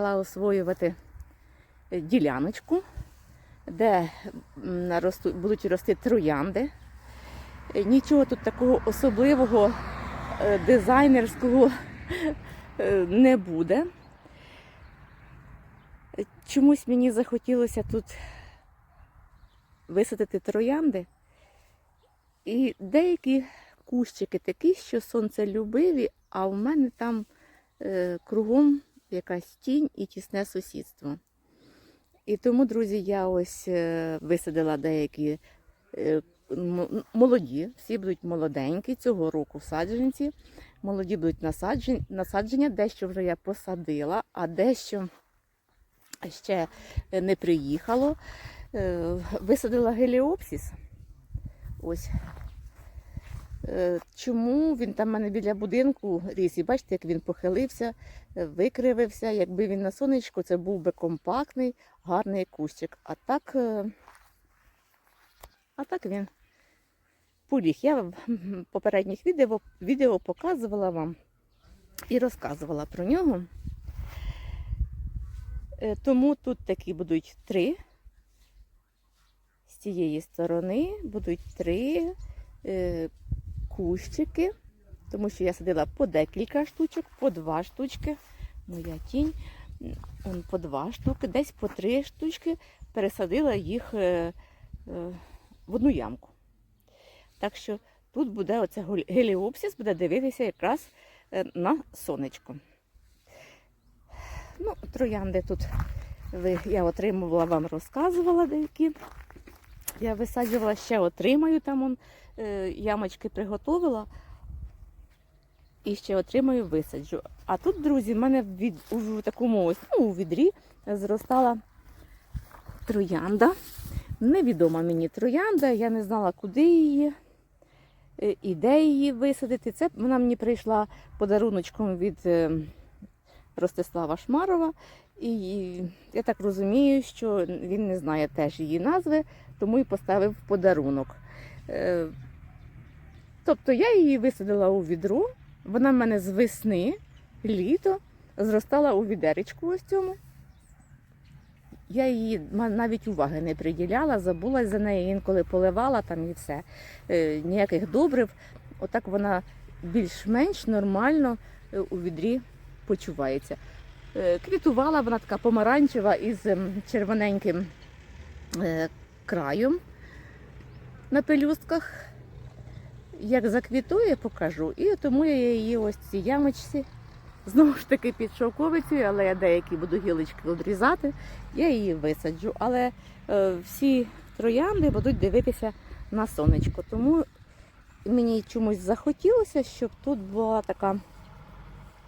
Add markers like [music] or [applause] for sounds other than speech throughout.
почала освоювати е, діляночку, де будуть рости троянди. Е, Нічого тут такого особливого е, дизайнерського не буде. Чомусь мені захотілося тут висадити троянди. І деякі кущики такі, що сонцелюбиві, а в мене там кругом якась тінь і тісне сусідство. І тому, друзі, я ось е, висадила деякі е, молоді, всі будуть молоденькі цього року саджанці. Молоді будуть насаджень- насадження, дещо вже я посадила, а дещо ще не приїхало. Е, Висадила геліопсіс. Ось. Е, Чому він там в мене біля будинку ріс? І бачите, як він похилився, е, викривився. Якби він на сонечку, це був би компактний, гарний кущик. А так, е, а так він поліг. Я в попередніх відео, відео показувала вам і розказувала про нього. Тому тут такі будуть три. З цієї сторони будуть три кущики, тому що я садила по декілька штучок, по два штучки. Моя тінь, по два штуки, десь по три штучки пересадила їх е, е, в одну ямку. Так що тут буде оце геліопсис, буде дивитися якраз е, на сонечко. Ну, троянди тут я отримувала, вам розказувала деякі. Я висаджувала, ще отримаю там он, е, ямочки приготувала. І ще отримаю, висаджу. А тут, друзі, в мене від, у такому ось ну, у відрі зростала троянда. Невідома мені троянда, я не знала, куди її е, і де її висадити. Це вона мені прийшла подаруночком від е, Ростислава Шмарова. І я так розумію, що він не знає теж її назви, тому і поставив подарунок. Е, Тобто я її висадила у відро, вона в мене з весни, літо, зростала у відеречку ось цьому. Я її навіть уваги не приділяла, забула за неї, інколи поливала там і все. Е, Ніяких добрив. Отак вона більш-менш нормально е, у відрі почувається. Е, Квітувала вона така помаранчева із ем, червоненьким е, краєм на пелюстках. Як заквітує, покажу. І тому я її ось в цій ямочці знову ж таки під шовковицею, але я деякі буду гілочки відрізати, я її висаджу. Але е, всі троянди будуть дивитися на сонечко. Тому мені чомусь захотілося, щоб тут була така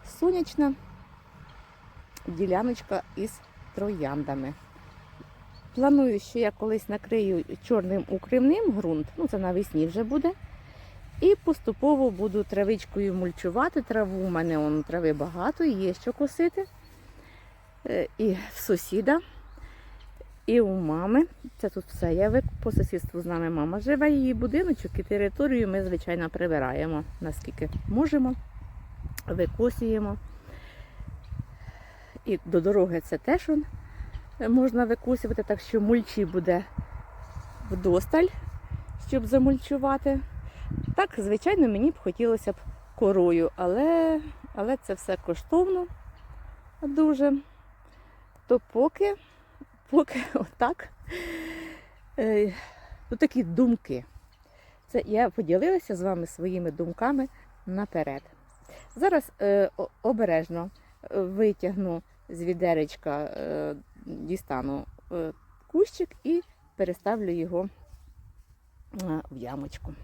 сонячна діляночка із трояндами. Планую, що я колись накрию чорним укривним ґрунт, ну це навесні вже буде. І поступово буду травичкою мульчувати. Траву у мене он, трави багато, є що косити. Е, І в сусіда, і у мами. Це тут все. Я по сусідству з нами мама живе, її будиночок і територію ми, звичайно, прибираємо, наскільки можемо, викосуємо. І до дороги це теж е, можна викосувати, так що мульчі буде вдосталь, щоб замульчувати. Так, звичайно, мені б хотілося б корою, але, але це все коштовно дуже. То поки, поки [laughs] отак. Е, ну, такі думки. Це я поділилася з вами своїми думками наперед. Зараз е, обережно е, витягну з відеречка, е, дістану е, кущик і переставлю його е, в ямочку.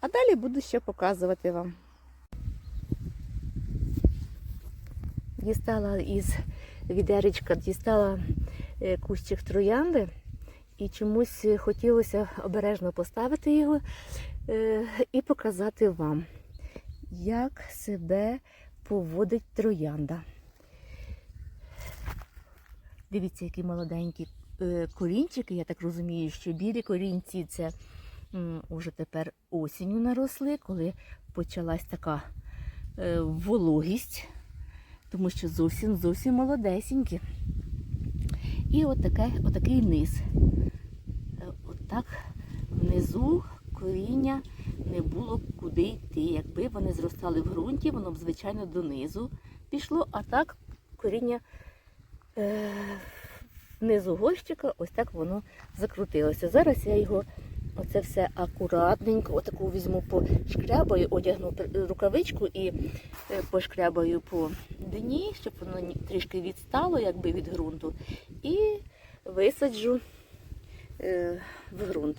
А далі буду ще показувати вам. Дістала із відеречка, дістала е, кущик троянди і чомусь хотілося обережно поставити його е, і показати вам, як себе поводить троянда. Дивіться, які молоденькі е, корінчики. Я так розумію, що білі корінці це м, уже тепер осінню наросли, коли почалась така е, вологість тому що зовсім зовсім молодесенькі. І отаке, отакий низ. Е, Отак внизу коріння не було куди йти. Якби вони зростали в ґрунті, воно б, звичайно, донизу пішло, а так коріння е, внизу горщика, ось так воно закрутилося. Зараз я його оце все акуратненько, отаку візьму пошкрябаю, одягну рукавичку і е, пошкрябаю по дні, щоб воно трішки відстало якби від ґрунту. І висаджу е, в ґрунт.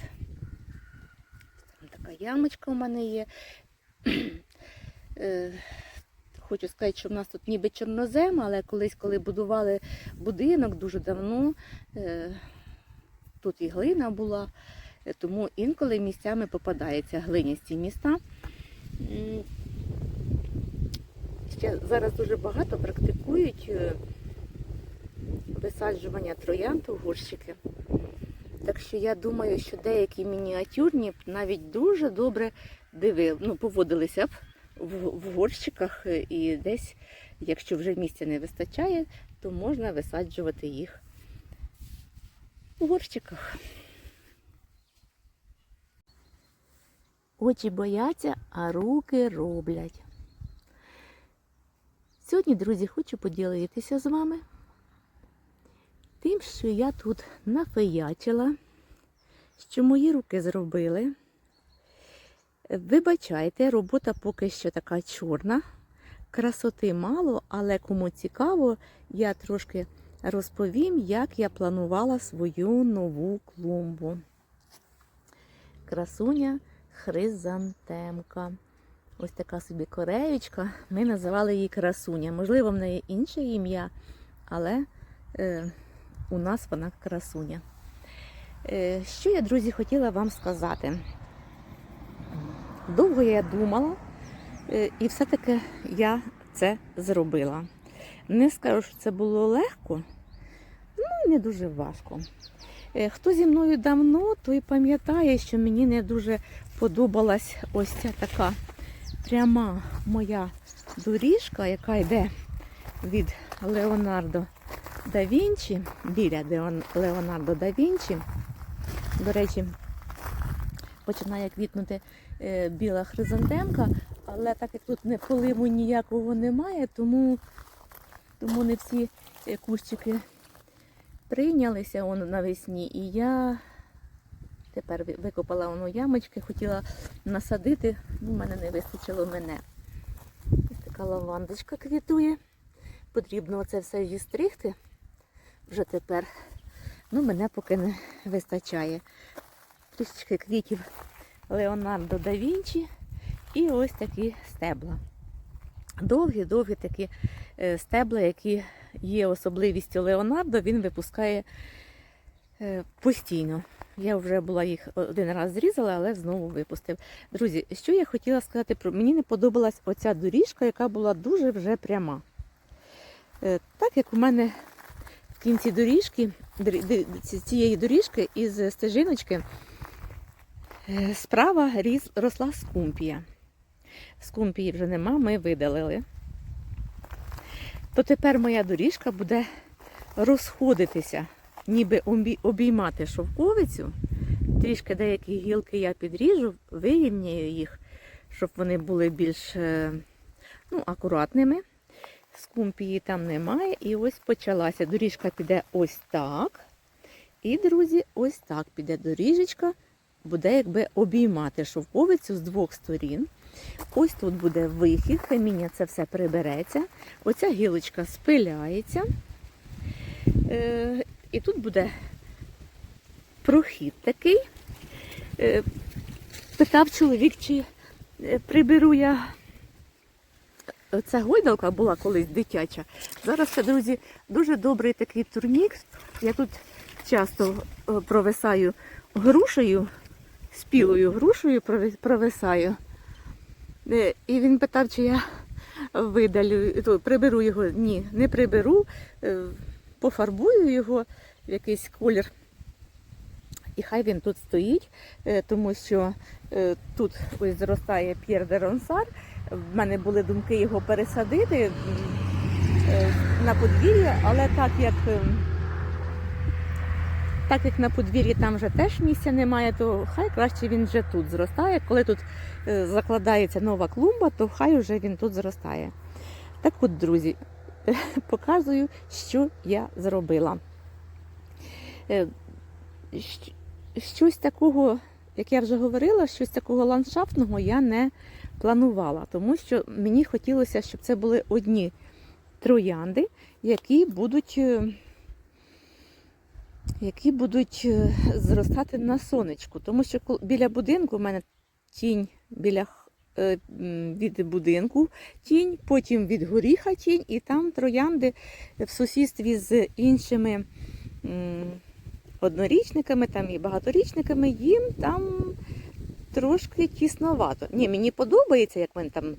Така ямочка у мене є. Е, Хочу сказати, що в нас тут ніби чорнозем, але колись, коли будували будинок дуже давно, е, тут і глина була, е, тому інколи місцями попадаються глинясті міста. Ще зараз дуже багато практикують висаджування троянд у горщики. Так що я думаю, що деякі мініатюрні б навіть дуже добре дивили, ну, поводилися б в, в горщиках е, і десь, якщо вже місця не вистачає, то можна висаджувати їх у горщиках. Очі бояться, а руки роблять. Сьогодні, друзі, хочу поділитися з вами тим, що я тут нафеячила, що мої руки зробили. Вибачайте, робота поки що така чорна. Красоти мало, але кому цікаво, я трошки розповім, як я планувала свою нову клумбу. Красуня хризантемка. Ось така собі кореєчка. Ми називали її красуня. Можливо, в неї інше ім'я, але е, у нас вона красуня. Е, що я, друзі, хотіла вам сказати? Довго я думала, е, і все-таки я це зробила. Не скажу, що це було легко, ну не дуже важко. Е, Хто зі мною давно, той пам'ятає, що мені не дуже подобалась ось ця така пряма моя доріжка, яка йде від Леонардо да Вінчі, біля Леонардо да Вінчі. До речі, починає квітнути е, біла хризантемка, але так як тут не поливу ніякого немає, тому, тому не всі е, кущики прийнялися он навесні. І я тепер викопала воно ямочки, хотіла насадити, ну, в мене не вистачило мене. Така лавандочка квітує. Потрібно це все зістригти вже тепер. Ну, мене поки не вистачає. Трішечки квітів Леонардо да Вінчі і ось такі стебла. Довгі-довгі такі е, стебла, які є особливістю Леонардо, він випускає е, постійно. Я вже була їх один раз зрізала, але знову випустив. Друзі, що я хотіла сказати про мені не подобалась оця доріжка, яка була дуже вже пряма. Е, Так як у мене кінці доріжки, цієї доріжки із стежиночки е, справа ріс, росла скумпія. Скумпії вже нема, ми видалили. То тепер моя доріжка буде розходитися, ніби обіймати шовковицю. Трішки деякі гілки я підріжу, вирівняю їх, щоб вони були більш е, ну, акуратними. Скумпії там немає. І ось почалася. Доріжка піде ось так. І, друзі, ось так піде доріжечка, буде якби обіймати шовковицю з двох сторін. Ось тут буде вихід, каміння це все прибереться. Оця гілочка спиляється. Е, і тут буде прохід такий. Е, питав чоловік, чи е, приберу я. Ця гойдалка була колись дитяча. Зараз це, друзі, дуже добрий такий турнік. Я тут часто е, провисаю грушею, спілою грушею провисаю. Е, І він питав, чи я видалю, то приберу його. Ні, не приберу, е, пофарбую його в якийсь колір. І хай він тут стоїть, тому що тут ось зростає П'єр де Ронсар. В мене були думки його пересадити. е, на подвір'я, але так як. ем, Так як на подвір'ї там вже теж місця немає, то хай краще він вже тут зростає. Коли тут е, закладається нова клумба, то хай вже він тут зростає. Так от, друзі, [laughs] показую, що я зробила. Е, Щось такого, як я вже говорила, щось такого ландшафтного я не планувала, тому що мені хотілося, щоб це були одні троянди, які будуть, е, які будуть е, зростати на сонечку. Тому що біля будинку в мене тінь біля е, від будинку тінь, потім від горіха тінь, і там троянди в сусідстві з іншими однорічниками там і багаторічниками, їм там трошки тісновато. Ні, мені подобається, як вони там е,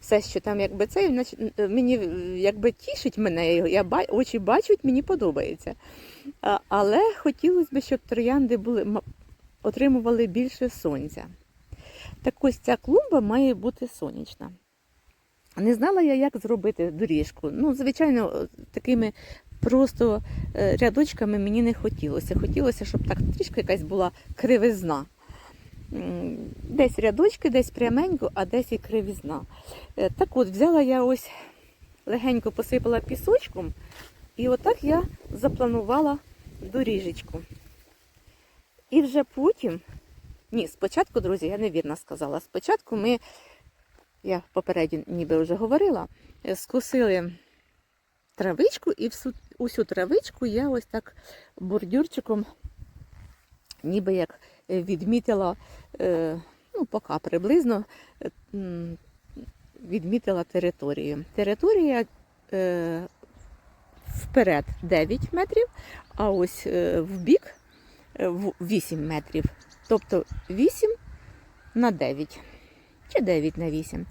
все, що там якби це, е, мені е, якби тішить мене, я очі бачать, мені подобається. Але хотілося б, щоб троянди були, отримували більше сонця. Так ось ця клумба має бути сонячна. Не знала я, як зробити доріжку. Ну, звичайно, такими просто рядочками мені не хотілося. Хотілося, щоб так трішки якась була кривизна. Десь рядочки, десь пряменько, а десь і кривізна. Е, Так от, взяла я ось легенько посипала пісочком, і отак я запланувала доріжечку. І вже потім, ні, спочатку, друзі, я невірно сказала. Спочатку ми, я попередньо ніби вже говорила, е, скосили травичку, і всю, усю травичку я ось так бордюрчиком, ніби як відмітила, е, ну, поки приблизно е, відмітила територію. Територія е, вперед 9 метрів, а ось е, в бік е, 8 метрів. Тобто 8 на 9 чи 9 на 8.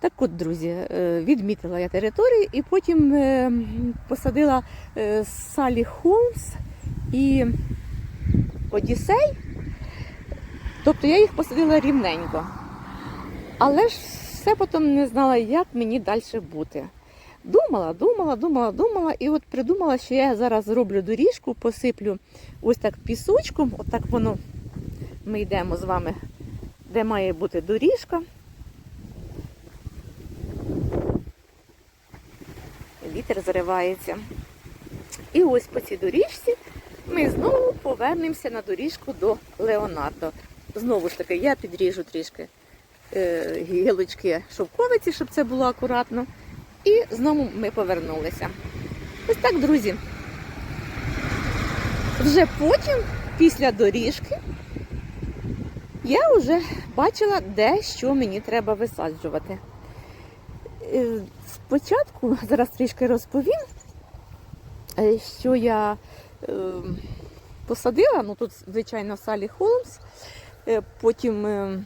Так от, друзі, е, відмітила я територію і потім е, посадила е, Салі Холмс і Одіссей. Тобто я їх посадила рівненько. Але ж все потім не знала, як мені далі бути. Думала, думала, думала, думала, і от придумала, що я зараз зроблю доріжку, посиплю ось так пісочком, отак воно ми йдемо з вами, де має бути доріжка. Вітер зривається. І ось по цій доріжці ми знову повернемося на доріжку до Леонардо. Знову ж таки, я підріжу трішки е, гілочки шовковиці, щоб це було акуратно. І знову ми повернулися. Ось так, друзі. Вже потім, після доріжки, я вже бачила, де що мені треба висаджувати. Е, Спочатку, зараз трішки розповім, е, що я е, посадила. Ну тут, звичайно, Салі Холмс, потім е,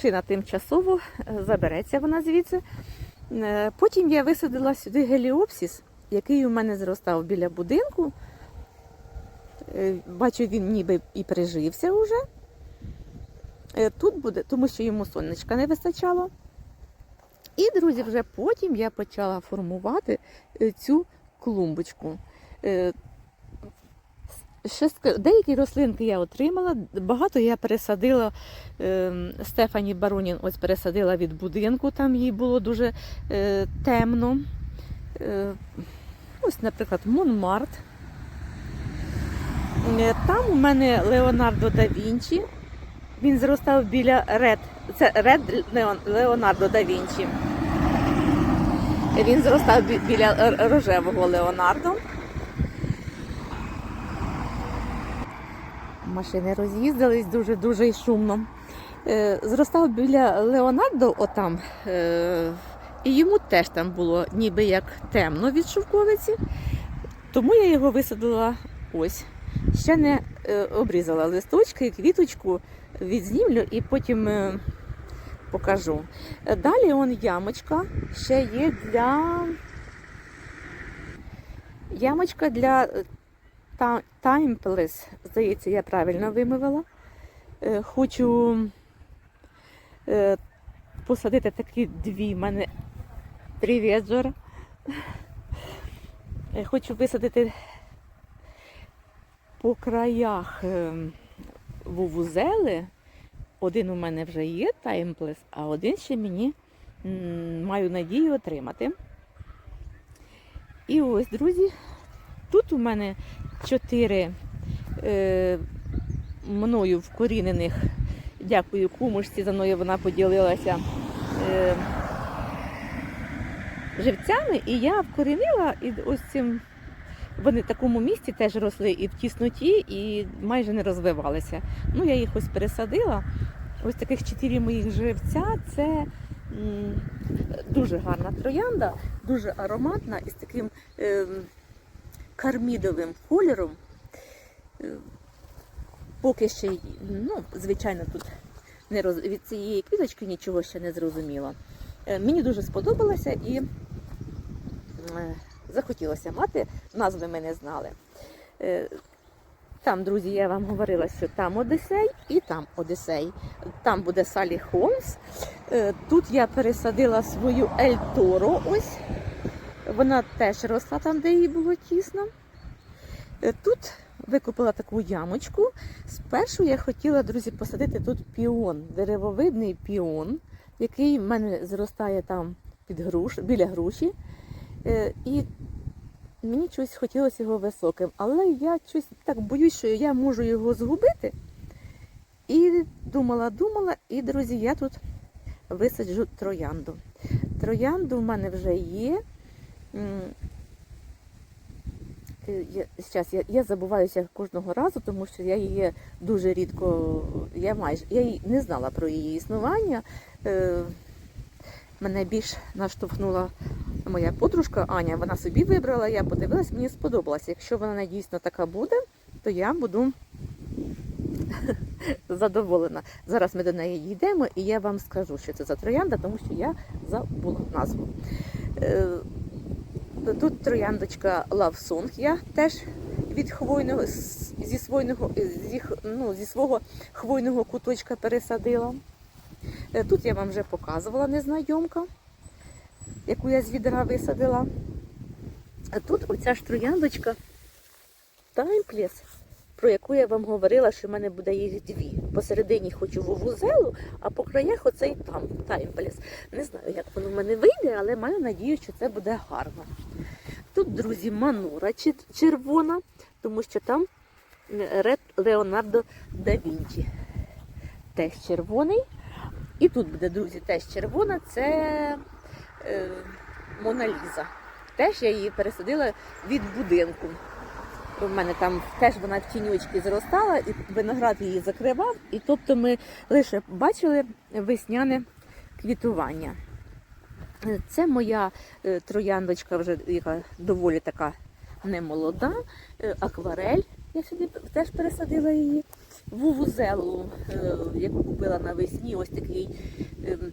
шина тимчасово е, забереться вона звідси. Е, Потім я висадила сюди геліопсіс, який у мене зростав біля будинку. Е, Бачу, він ніби і прижився вже. Е, Тут буде, тому що йому сонечка не вистачало. І, друзі, вже потім я почала формувати е, цю клумбочку. Е, деякі рослинки я отримала, багато я пересадила. е, Стефані Баронін ось пересадила від будинку, там їй було дуже е, темно. Е, ось, наприклад, Монмарт. Е, Там у мене Леонардо да Вінчі. Він зростав біля Ред. Це Ред Леон- Леонардо да Вінчі. Він зростав біля рожевого Леонардо. Машини роз'їздились дуже-дуже шумно. Е, Зростав біля Леонардо отам. е, І йому теж там було ніби як темно від шовковиці. Тому я його висадила ось. Ще не е, обрізала листочки, квіточку відзнімлю і потім покажу. Далі он ямочка ще є для ямочка для е, та- Timeless, здається, я правильно вимовила. Е, Хочу е, посадити такі дві в мене Привіт, Жора. Хочу висадити по краях вувузели. Один у мене вже є таймплес, а один ще мені маю надію отримати. І ось, друзі, тут у мене чотири е, мною вкорінених. Дякую кумушці, за мною вона поділилася е, живцями, і я вкорінила і ось цим. Вони в такому місці теж росли і в тісноті, і майже не розвивалися. Ну, я їх ось пересадила. Ось таких чотири моїх живця це м, дуже гарна троянда, дуже ароматна і з таким ем, кармідовим кольором. Е, Поки ще, ну, звичайно, тут не роз... від цієї квіточки нічого ще не зрозуміло. Е, Мені дуже сподобалося і захотілося мати, назви ми не знали. Е, Там, друзі, я вам говорила, що там Одесей і там Одесей. Там буде Салі Холмс. Тут я пересадила свою Ель Торо. Ось. Вона теж росла там, де їй було тісно. Е, Тут викупила таку ямочку. Спершу я хотіла, друзі, посадити тут піон, деревовидний піон, який в мене зростає там під груш, біля груші. Е, І мені щось хотілося його високим, але я щось так боюсь, що я можу його згубити. І думала, думала, і, друзі, я тут висаджу троянду. Троянду в мене вже є. Е, Я, щас, я, я забуваюся кожного разу, тому що я її дуже рідко, я майже я не знала про її існування. Е, мене більш наштовхнула моя подружка Аня. Вона собі вибрала, я подивилась, мені сподобалася. Якщо вона дійсно така буде, то я буду [laughs] задоволена. Зараз ми до неї йдемо і я вам скажу, що це за троянда, тому що я забула назву. Е, Тут трояндочка Лавсунг. Я теж від хвойного зі свойного зі, ну, зі свого хвойного куточка пересадила. Е, Тут я вам вже показувала незнайомка, яку я з відра висадила. А тут оця ж трояндочка Таймплес, про яку я вам говорила, що в мене буде їх дві. Посередині хочу вувузелу, а по краях оцей там таймплес. Не знаю, як воно в мене вийде, але маю надію, що це буде гарно. Тут, друзі, манура червона, тому що там Ред Леонардо да Вінчі. Теж червоний. І тут буде, друзі, теж червона, це е, Мона Ліза. Теж я її пересадила від будинку. У мене там теж вона в тінючки зростала, і виноград її закривав. І тобто ми лише бачили весняне квітування. Це моя е, трояндочка, вже яка доволі така немолода, е, акварель. Я сюди теж пересадила її. Вувузелу, е, яку купила навесні, ось такий ем,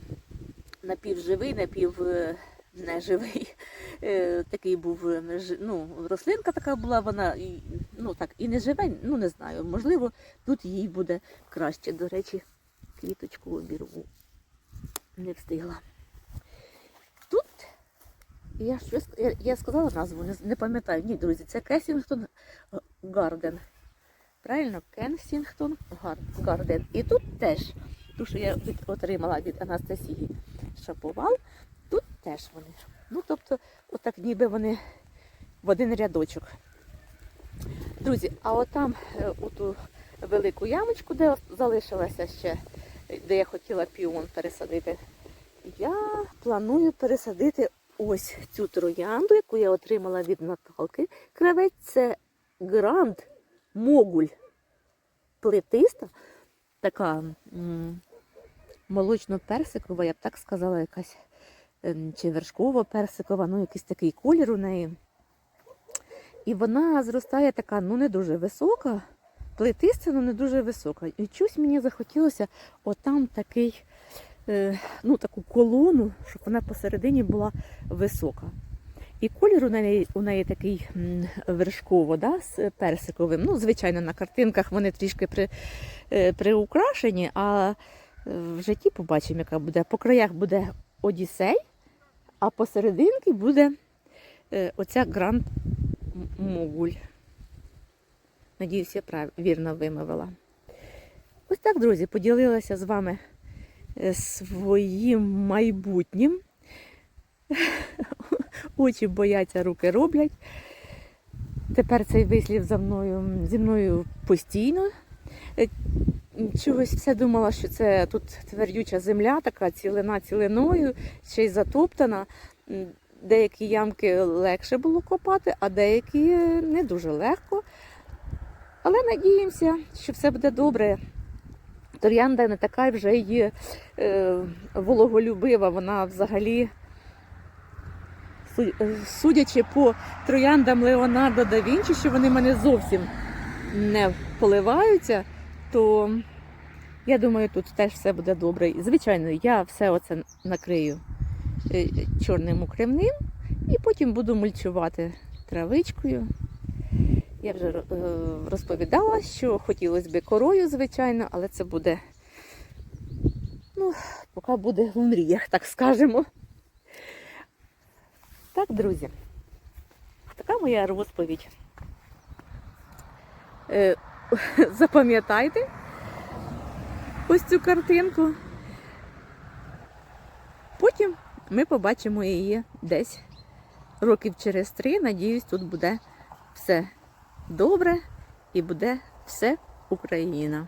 напівживий, напів неживий. Е, Такий був е, ну, рослинка така була, вона ну, так, і не живе, ну не знаю. Можливо, тут їй буде краще. До речі, квіточку обірву. Не встигла. Тут я щось я, я сказала назву, не, не пам'ятаю. Ні, друзі, це Кесінгтон Гарден. Правильно, Кенсінгтон Гарден. І тут теж, ту, що я отримала від Анастасії Шаповал, теж вони. Ну, тобто, отак ніби вони в один рядочок. Друзі, а отам е, у ту велику ямочку, де залишилася ще, де я хотіла піон пересадити, я планую пересадити ось цю троянду, яку я отримала від Наталки. Кравець це Гранд Могуль. Плетиста, така молочно-персикова, я б так сказала, якась ем, чи вершково-персикова, ну якийсь такий колір у неї. І вона зростає така, ну не дуже висока, плетиста, ну не дуже висока. І чогось мені захотілося отам такий, е, ну таку колону, щоб вона посередині була висока. І колір у неї, у неї такий вершково, да, з персиковим. Ну, звичайно, на картинках вони трішки при, е, приукрашені, а е, в житті побачимо, яка буде. По краях буде Одіссей, А посерединки буде е, оця Гранд Могуль. Надіюсь, я вірно вимовила. Ось так, друзі, поділилася з вами е, своїм майбутнім. [laughs] Очі бояться, руки роблять. Тепер цей вислів за мною, зі мною постійно. Чогось все думала, що це тут твердюча земля, така цілина цілиною, ще й затоптана. Деякі ямки легше було копати, а деякі не дуже легко. Але надіємося, що все буде добре. Троянда не така вже й е, вологолюбива, вона взагалі, е, судячи по трояндам Леонардо да Вінчі, що вони мене зовсім не поливаються, то я думаю, тут теж все буде добре. І, Звичайно, я все оце накрию е, чорним укривним і потім буду мульчувати травичкою. Я вже е, розповідала, що хотілося б корою, звичайно, але це буде, ну, поки буде в мріях, так скажемо. Так, друзі, така моя розповідь. Е, [laughs] Запам'ятайте ось цю картинку. Потім ми побачимо її десь років через три. Надіюсь, тут буде все добре і буде все Україна.